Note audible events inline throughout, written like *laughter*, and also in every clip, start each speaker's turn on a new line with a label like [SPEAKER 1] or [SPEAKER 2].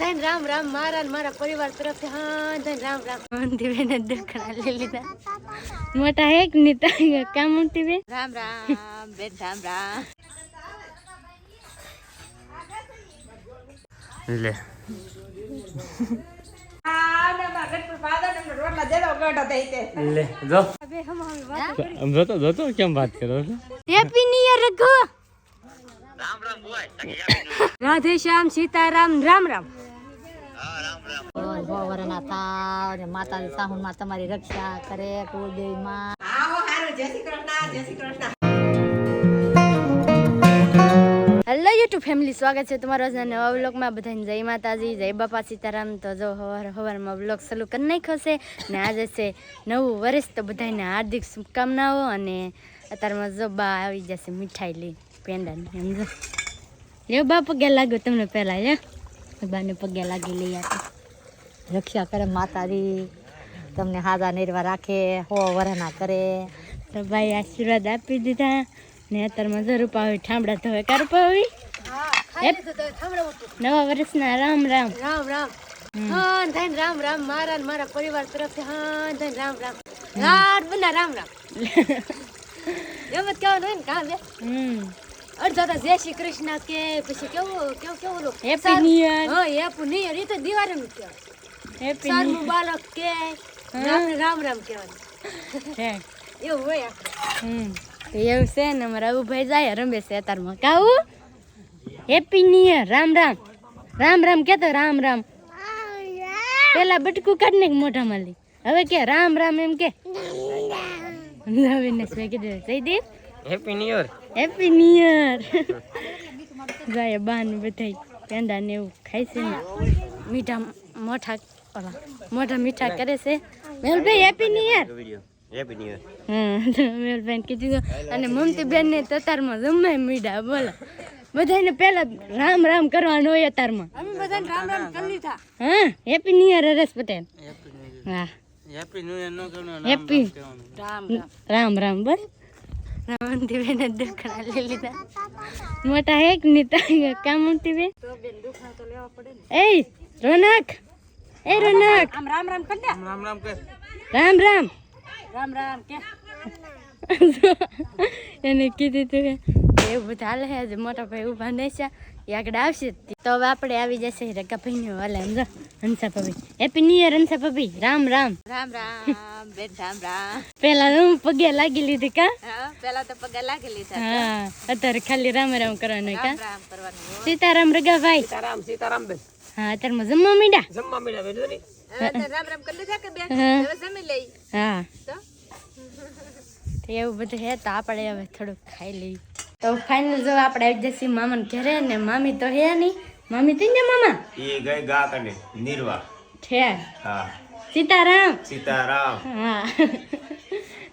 [SPEAKER 1] થઈને રામ રામ મારા મારા પરિવાર તરફથી. હા થઈને રામ રામ. મોન્ટીબેન દખણા લઈ લીધા. મોટા એક નીતા નહીં કા મોન્ટીબેન રામ રામ બેન રામ રામ.
[SPEAKER 2] લે. લે જો. આમ જોતો જોતો કેમ વાત કરો છો?
[SPEAKER 1] Happy new year Raghu. Radhe Shyam Sitaram Ram Ram.
[SPEAKER 3] વરના થાવ ને માતાજી સાહુમાં તમારી રક્ષા કરે કુળદેવી માં
[SPEAKER 1] હેલો યુટ્યુબ ફેમિલી સ્વાગત છે તમારો આજના નવા બ્લોગમાં બધાને જય માતાજી જય બાપા સીતારામ. તો જો હવાર હવારમાં બ્લોગ ચાલુ કરી નાખ્યો છે ને આજે છે નવું વર્ષ. તો બધાને હાર્દિક શુભકામનાઓ અને અત્યારમાં જો બા આવી જશે મીઠાઈ લઈ પેંડાની એમ જો લ્યો બા પગે લાગ્યો તમને પહેલાં લ્યો? બાને પગે લાગી લઈ આપી
[SPEAKER 3] રક્ષા કરે માતાજી તમને હાજા નિર્વા રાખે હો વરના કરે.
[SPEAKER 1] તો ભાઈ આશીર્વાદ આપી દીધા. ને અત્યારમાં જરૂર પાવી ઠામડા ધોવે કર પાવી? નવા વર્ષના રામ રામ. રામ રામ. હા ધન રામ રામ. મારા ને મારા પરિવાર તરફથી હા ધન રામ રામ. રાત બના રામ રામ. *laughs* એમ જ કહેવાનું હોય ને કામ બે? અડધા તો જય શ્રી કૃષ્ણ કે પછી કેવું કેવું કેવું ઓલું હેપી ન્યુ યર હા હેપી ન્યુ યર એ તો દિવાળી નું કહેવાય હેપી ન્યુ બાળક કે રામ રામ રામ કહેવાનું એવું હોય હમ. એવું છે ને અમારા ઉભાઈ જાય રમે છે અત્યારમાં. કાવું? Happy new year Ram Ram. Ram Ram કેતો રામ રામ. પેલા બટકું કાઢને મોઢા માલી લી હવે કે રામ રામ એમ કે. નવીન ને કીધું Jaydeep
[SPEAKER 2] happy new year
[SPEAKER 1] happy new year જાય બાન બધાય પેંડા ને એવું ખાય છે ને. મીઠા મોઠા ઓલા મોઢા મીઠા કરે છે. મેલભાઈ happy new year
[SPEAKER 2] happy new year
[SPEAKER 1] હા મેલભાઈ કીધું અને મમતી બેન ને તતારમાં જમાય મીઠા બોલો. બધાને પહેલા રામ રામ કરવાનું હોય અતારમાં. અમે બધાને રામ રામ કરી લીધા. હા happy new year Haresh Patel હા.
[SPEAKER 2] હેપી ન્યુ યર નો કરવાનો
[SPEAKER 1] હેપી રામ રામ રામ. બેન દુકાન લઈ લીધા મોટા હે કે નહીં કા મમતી બેન એ રોનક એ રોનક
[SPEAKER 3] આમ રામ રામ કરી
[SPEAKER 2] રામ રામ કર
[SPEAKER 1] રામ રામ
[SPEAKER 3] રામ રામ કે
[SPEAKER 1] એને કીધું તું એવું હાલે છે મોટા ભાઈ ઊભા નહીં એ આગળ આવશે તો. હવે આપણે આવી જશે રકા ભાઈ વાલે સમજો હંસા ભાભી હેપી ન્યુ યર હંસા ભાભી રામ રામ.
[SPEAKER 3] રામ રામ. બેન રામ રામ.
[SPEAKER 1] પેલા હું પગે લાગી લીધી કા?
[SPEAKER 3] પેલા તો પગે લાગી લીધા
[SPEAKER 1] હા અત્યારે ખાલી રામ રામ કરવાનું કા?
[SPEAKER 3] રામ કરવાનું
[SPEAKER 1] સીતારામ રગા ભાઈ
[SPEAKER 2] સીતારામ સીતારામ બેન.
[SPEAKER 1] હા અત્યારે જમવા મીડા
[SPEAKER 2] જમવા મીડા બેન જોની
[SPEAKER 3] રામ રામ કરી લીધા કે બેન?
[SPEAKER 1] હા.
[SPEAKER 3] હવે જમી લઈ.
[SPEAKER 1] હા.
[SPEAKER 3] તો?
[SPEAKER 1] તો એવું બધું હે તો આપણે હવે થોડુંક ખાઈ લઈએ. તો ફાઇનલ જો આપણે આવી જશે મામાને ઘરે ને મામી તો હે નહીં. મામી તી ને મામા?
[SPEAKER 4] એ ગઈ ગા કને નિર્વા.
[SPEAKER 1] છે
[SPEAKER 4] હા.
[SPEAKER 1] સીતારામ?
[SPEAKER 4] સીતારામ.
[SPEAKER 1] હા.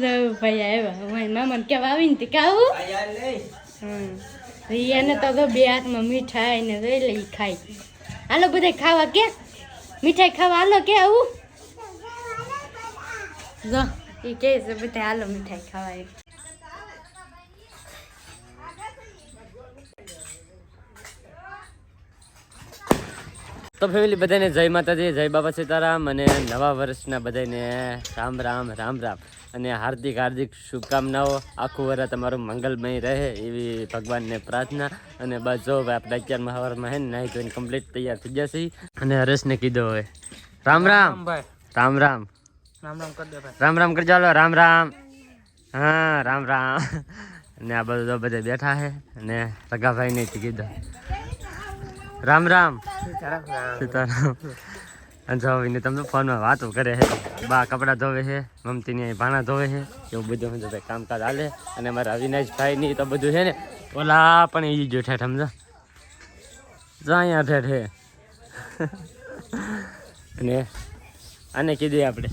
[SPEAKER 1] જો ભાઈ આવ્યા. હું મામાને કેવા આવીને તે કાવું હમ. એને તો જો બે હાથમાં મીઠાઈ ને લઈ લઈ ખાઈ હાલો બધા ખાવા કે? મીઠાઈ ખાવા હાલો કે આવું? જો એ કહે છે બધા હાલો મીઠાઈ ખાવા.
[SPEAKER 2] તો ફેમિલી બધાને જય માતાજી જય બાબા સીતારામ અને નવા વર્ષના બધાને રામ રામ રામ રામ. અને હાર્દિક હાર્દિક શુભકામનાઓ. આખું વર્ષ તમારું મંગલમય રહે એવી ભગવાનને પ્રાર્થના. અને બસ જો હવે આપણે અત્યારમાં સવારમાં હે ને નાહી ધોઈને કમ્પ્લીટ તૈયાર થઈ જશે અને હરેશને કીધો હોય રામ રામ. રામ રામ
[SPEAKER 5] રામ. રામ કરી દે ભાઈ.
[SPEAKER 2] રામ રામ કરજો રામ રામ. હા રામ રામ. અને આ બધું બધા બેઠા છે અને રગાભાઈને કીધું. રામ રામ. સીતારામ. અને જો તમને ફોનમાં વાતો કરે છે. બા કપડાં ધોવે છે, મમતીની અહીં ભાણા ધોવે છે, એવું બધું સમજો કામકાજ હાલે. અને મારા અવિનાશભાઈ ની તો બધું છે ને, ઓલા પણ એ જો ઠેઠ સમજો. જો અહીંયા ઠેઠ અને આને કીધું આપણે.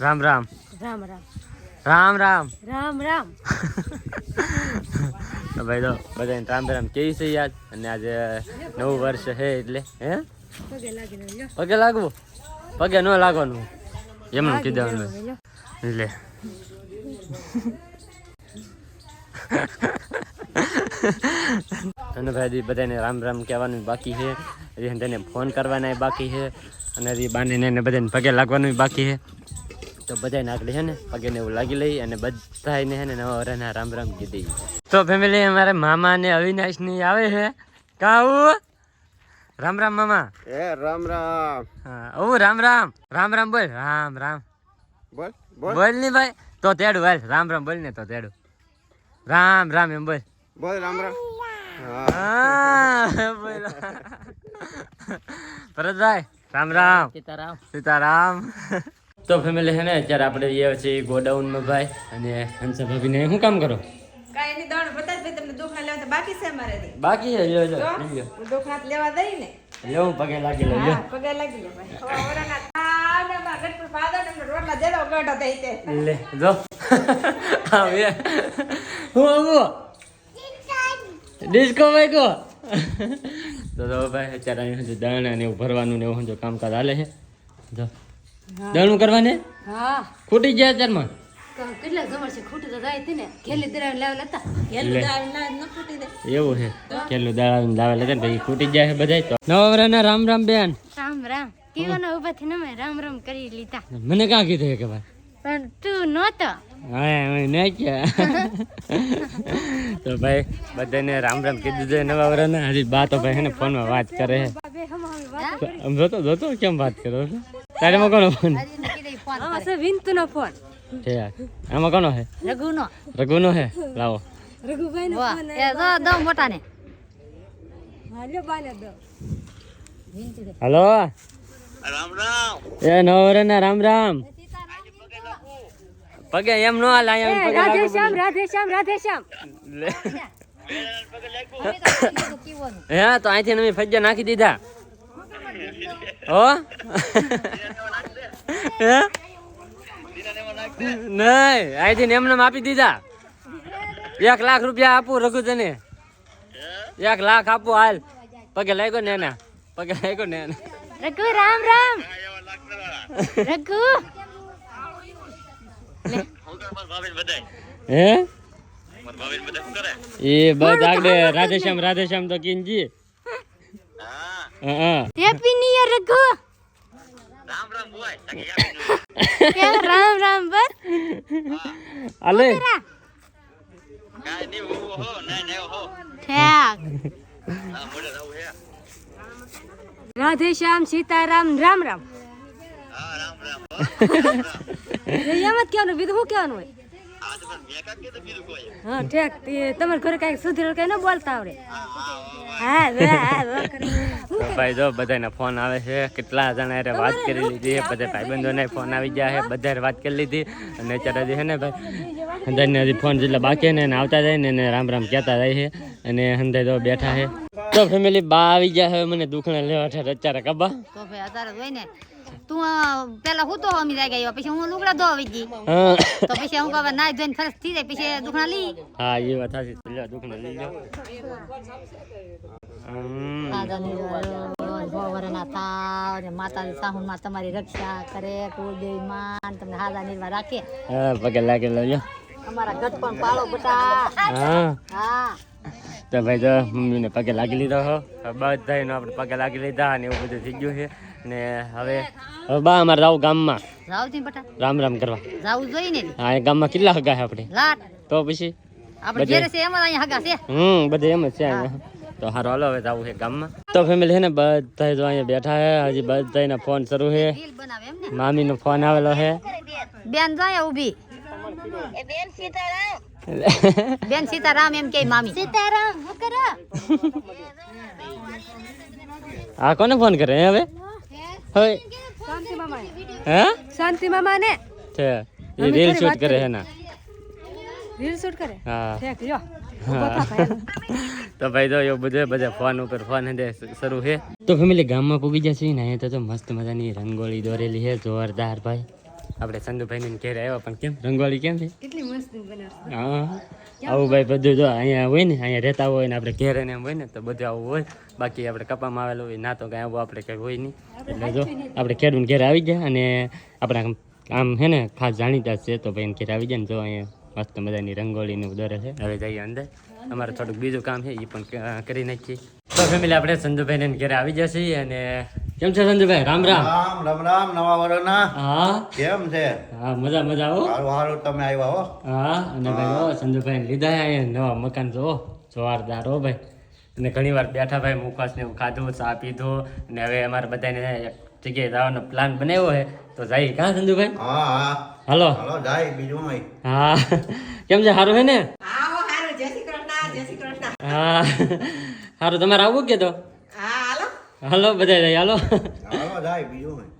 [SPEAKER 2] રામ રામ.
[SPEAKER 1] રામ રામ.
[SPEAKER 2] રામ રામ.
[SPEAKER 1] રામ રામ. *laughs*
[SPEAKER 2] ભાઈ તો બધાને રામ રામ કેવી છે યાદ? અને આજે નવું વર્ષ છે એટલે હે?
[SPEAKER 1] પગે
[SPEAKER 2] લાગવું? પગે ન લાગવાનું. એમનું કીધું લે *laughs* અને ભાઈ બધાને રામ રામ કહેવાનું બાકી છે. તેને ફોન કરવાના બાકી છે. અને બાંધીને બધાને પગે લાગવાનું બાકી છે. તો બધાને આગળ છે ને પગે ને એવું લાગી લઈ અને બધાને છે ને નવા વરાના રામ રામ કીધી. તો ફેમિલી અમારે મામા ને અવિનાશની આવે છે. કાવું રામ રામ મામા.
[SPEAKER 4] એ રામ રામ
[SPEAKER 2] હા ઓ રામ રામ રામ રામ બોલ રામ રામ
[SPEAKER 4] બોલ.
[SPEAKER 2] બોલની ભાઈ. તો તેડું હાલ. રામ રામ બોલ ને તો તેડું. રામ રામ એમ બોલ.
[SPEAKER 4] બોલ રામ રામ
[SPEAKER 2] હા બોલ. ભરતભાઈ રામ રામ
[SPEAKER 3] સીતારામ.
[SPEAKER 2] સીતારામ. તો ફેમિલી છે ને અત્યારે આપણે જઈએ છીએ ગોડાઉનમાં ભાઈ. અને હંસા ભાભીને શું કામ કરો?
[SPEAKER 5] કાંઈ દોણ બતા ભાઈ તમને દુખણા લેવા બાકી છે અમારે
[SPEAKER 2] બાકી છે? લ્યો
[SPEAKER 5] લેવા દઈ ને.
[SPEAKER 2] લ્યો હું પગે લાગી લઉં લ્યો.
[SPEAKER 5] પગે લાગી લે ભાઈ. ઓરાના થાવ ને અમારા ગઢપુર ફાધર ને રોટલા દેલો ગઢો થઈ તે.
[SPEAKER 2] લે જો. હા હું આવું? ડિસ્કો ભાઈ કો તો ભાઈ અત્યારે અહીં દાણા ને એવું ભરવાનું ને એવું કામકાજ હાલે છે. જો. દાણું કરવાને?
[SPEAKER 1] હા.
[SPEAKER 2] ખૂટી ગયા
[SPEAKER 1] ક- કેટલા જમણ છે? ખૂટી તો જાય ને. ઘેલી દરાવીને લાવેલા હતા
[SPEAKER 5] એલું દાળ ના ન ખૂટી દે.
[SPEAKER 2] એવું છે. કેટલું દાડા લાવેલા હતા ને પછી ખૂટી જાય બધાય તો. નવા વરાના રામ રામ બેન.
[SPEAKER 1] રામ રામ. ટીવાના ઊભા થઈને મેં રામ રામ કરી લીધા.
[SPEAKER 2] મને કાં કીધું કે ભાઈ?
[SPEAKER 1] પણ તું નહોતો.
[SPEAKER 2] હા તો ભાઈ બધાને રામ રામ કીધું છે નવા વરાના હજી બા તો ભાઈ ને ફોનમાં વાત કરે છે. જોતો જોતો કેમ વાત કરો છો? તારે માં કોનો ફોન?
[SPEAKER 1] આમાં છે વિંતુનો ફોન.
[SPEAKER 2] છે આમાં કોનો નો
[SPEAKER 3] રઘુ
[SPEAKER 2] નો હે લાવો.
[SPEAKER 1] રઘુભાઈ
[SPEAKER 3] ફોન એ દો દો મોટા ને
[SPEAKER 1] હાલો બાને દો.
[SPEAKER 2] હલો.
[SPEAKER 4] રામ રામ
[SPEAKER 2] એ નવરના રામ રામ. પગે એમ નો હાલ આયા પગે
[SPEAKER 1] રાધે શ્યામ રાધે શ્યામ રાધે શ્યામ.
[SPEAKER 2] હે તો અહીંથી અમે ફજ્જા નાખી દીધા. હો હે નહીં અહીંથી એમને આપી દીધા એક લાખ રૂપિયા આપું રઘુ તને એક લાખ આપું હાલ પગે લાગ્યો ને એના પગે લાગ્યો ને એના
[SPEAKER 1] રઘુ રામ રામ રઘુ
[SPEAKER 2] હે એ બસ આગળ રાધેશ્યામ રાધેશ્યામ તો કિનજી હા
[SPEAKER 1] happy new year Raghu Ram Ram Ram બસ
[SPEAKER 2] આલે
[SPEAKER 1] ઠેક રાધે શ્યામ સીતારામ રામ રામ રામ રામ જ કહેવાનું બીજું શું કહેવાનું હોય હા ઠેક. તમારા ઘરે કાંઈક સુધીર કઈ ન બોલતા આવડે. હા વાહ, હા, વાહ કરી.
[SPEAKER 2] તો ભાઈ જો બધાના ફોન આવે છે. કેટલા જણા વાત કરી લીધી. બધા ભાઈબંધોને ફોન આવી ગયા છે. બધા વાત કરી લીધી. અને અત્યારે છે ને ભાઈ અંદાજને હજી ફોન જેટલા બાકી ને આવતા જાય ને રામ રામ કહેતા જાય છે. અને અંદાજ તો બેઠા છે. તો ફેમિલી બા આવી ગયા હવે મને દુખણા લેવા છે અત્યારે કબા
[SPEAKER 3] તો ભાઈ અત્યારે જોઈ ને તું પેલા હું તો અમી જાય ગયો પછી હું લુગડા ધોવી ગઈ. તો પછી હું કહે નાઈ ધોઈને ફરસ થઈ જાય પછી દુખણા લઈ.
[SPEAKER 2] હા એ વાત સાચી લ્યો દુખણા લઈ લો. હમ.
[SPEAKER 3] દાદાની ભોવરના થાવ ને માતાજી સાહુમાં તમારી રક્ષા કરે કુળદેવી માન તમને હાદા નિર્વા રાખે.
[SPEAKER 2] પગે લાગી લો લ્યો.
[SPEAKER 3] અમારા ગઢ પણ પાળો બટા.
[SPEAKER 2] હા.
[SPEAKER 3] હા.
[SPEAKER 2] તો ભાઈ તો મમ્મીને પગે લાગી લીધો હો. બધાને આપણે પગે લાગી લીધા અને એવું બધું થઈ ગયું છે. ને હવે હવે બા અમારે જાવ ગામમાં.
[SPEAKER 3] જાવ તી બટા.
[SPEAKER 2] રામ રામ કરવા.
[SPEAKER 3] જાવું જોઈ ને.
[SPEAKER 2] હા એ ગામમાં કેટલા હગા છે આપણે?
[SPEAKER 3] લાટ.
[SPEAKER 2] તો પછી
[SPEAKER 3] આપણે ઘેરે છે એમાં અહીંયા હગા છે.
[SPEAKER 2] હમ બધે એમ જ છે અહીંયા. તો હારો હાલો હવે જાવું છે ગામમાં. તો ફેમિલી છે ને બધા જો અહીંયા બેઠા છે. હજી બધાને ફોન શરૂ છે.
[SPEAKER 3] રીલ બનાવે
[SPEAKER 2] મામીનો ફોન આવેલો છે.
[SPEAKER 3] બેન જાય ઊભી. બેન સીતારામ. એમ કે મામી.
[SPEAKER 1] સીતારામ હું કરો?
[SPEAKER 2] હા કોને ફોન કરે હે હવે? હવે
[SPEAKER 1] શાંતિ મામા
[SPEAKER 2] હે?
[SPEAKER 1] શાંતિ મામા ને
[SPEAKER 2] છે એ રીલ શૂટ કરે હે ના
[SPEAKER 1] રીલ શૂટ કરે?
[SPEAKER 2] હા.
[SPEAKER 1] ઠીક લ્યો
[SPEAKER 2] હા. તો ભાઈ તો એવું બધે બધા ફોન ઉપર ફોન હે શરૂ હે. તો ફેમિલી ગામમાં પૂગી જશે ને અહીંયા તો મસ્ત મજાની રંગોળી દોરેલી છે જોરદાર ભાઈ. આપણે સંધુભાઈ ને ઘેર આવ્યા પણ કેમ? રંગોળી કેમ છે?
[SPEAKER 1] કેટલી મસ્ત બનાવશે.
[SPEAKER 2] હા આવું ભાઈ બધું જો અહીંયા હોય ને અહીંયા રહેતા હોય ને આપણે ઘેર એને એમ હોય ને તો બધું આવું હોય. બાકી આપણે કપામાં આવેલું હોય ના તો કાંઈ આવું આપણે કંઈ હોય નહીં. એટલે જો આપણે ખેડૂત ઘેર આવી ગયા અને આપણા આમ છે ને ખાસ જાણીતા છે તો ભાઈ ઘેર આવી જાય ને જો અહીંયા મસ્ત મજાની રંગોળીનું દોરે છે. હવે જઈએ અંદર. અમારે થોડુંક બીજું કામ છે એ પણ કરી નાખીએ. તો ફેમિલી આપણે સંજુભાઈને ઘરે આવી જશે અને કેમ છે સંજુભાઈ રામ રામ.
[SPEAKER 6] રામ રામ રામ નવા વર્ષના.
[SPEAKER 2] હા.
[SPEAKER 6] કેમ છે?
[SPEAKER 2] હા મજા મજા હો.
[SPEAKER 6] હારું હારું તમે આવ્યા હો?
[SPEAKER 2] હા અને ભાઈ ઓ સંજુભાઈ લીધા છે અહીંયા નવા મકાન જો જોવારદાર હો ભાઈ. અને ઘણી વાર બેઠા ભાઈ મુખવાસ ને એવું ખાધું ચા પીધો અને હવે અમારે બધાને એક જગ્યાએ જવાનો પ્લાન બનાવ્યો છે. તો જાય કાં સંજુભાઈ
[SPEAKER 6] હા હા.
[SPEAKER 2] હાલો.
[SPEAKER 6] હાલો જાય બીજું ભાઈ
[SPEAKER 2] હા. કેમ છે સારું હે ને?
[SPEAKER 5] હા હારું. જય શ્રી કૃષ્ણ જય શ્રી કૃષ્ણ.
[SPEAKER 2] હા. સારું તમારે આવવું કે તો?
[SPEAKER 5] હા હાલો
[SPEAKER 2] બધા જાય હાલો.
[SPEAKER 6] જાય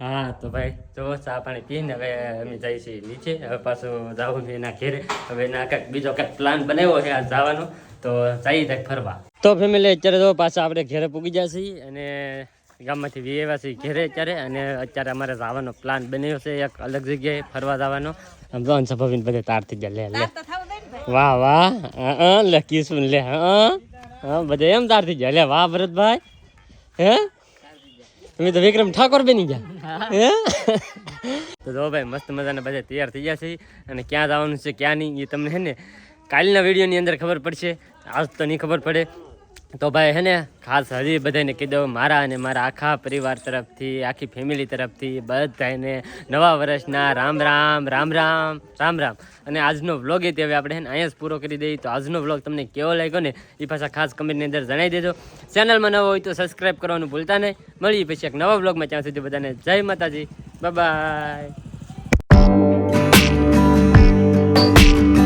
[SPEAKER 2] હા તો ભાઈ તો ચા પાણી પીને હવે અમે જઈએ છીએ નીચે. હવે પાછું જાવું છે એના ઘેરે. હવે એના કંઈક બીજો કંઈક પ્લાન બનાવ્યો છે આ જવાનો. તો જઈએ કંઈક ફરવા. તો ફેમિલી અત્યારે તો પાછા આપણે ઘેરે પૂગી જાય છીએ અને ગામમાંથી વિયેવા છીએ ઘેરે અત્યારે. અને અત્યારે અમારે જવાનો પ્લાન બન્યો છે એક અલગ જગ્યાએ ફરવા જવાનો. આમ સભાવીને બધે તાર થઈ ગયા. લે લે. વાહ વાહ. લે કિસુન લે. હા. હા બધે એમ તાર થઈ ગયા. લે વાહ ભરતભાઈ. હે? તમે તો વિક્રમ ઠાકોર બની ગયા. હે? તો જો ભાઈ મસ્ત મજાના બધા તૈયાર થઈ ગયા છે. અને ક્યાં જવાનું છે ક્યાં નહીં એ તમને હે ને કાલના વિડીયોની અંદર ખબર પડશે. આજ તો નહીં ખબર પડે. તો ભાઈ હે ને, ખાસ હજી બધાને કહી મારા અને મારા આખા પરિવાર તરફથી, આખી ફેમિલી તરફથી બધાને નવા વર્ષના રામ રામ રામ રામ રામ રામ. અને આજનો વ્લોગ એ હવે આપણે અહીંયા જ પૂરો કરી દઈએ. તો આજનો વ્લોગ તમને કેવો લાગ્યો ને, એ પાછા ખાસ કમેન્ટની અંદર જણાવી દેજો. ચેનલમાં નવો હોય તો સબસ્ક્રાઈબ કરવાનું ભૂલતા નહીં. મળીએ પછી એક નવા વ્લોગમાં ત્યાં સુધી બધાને જય માતાજી. બાય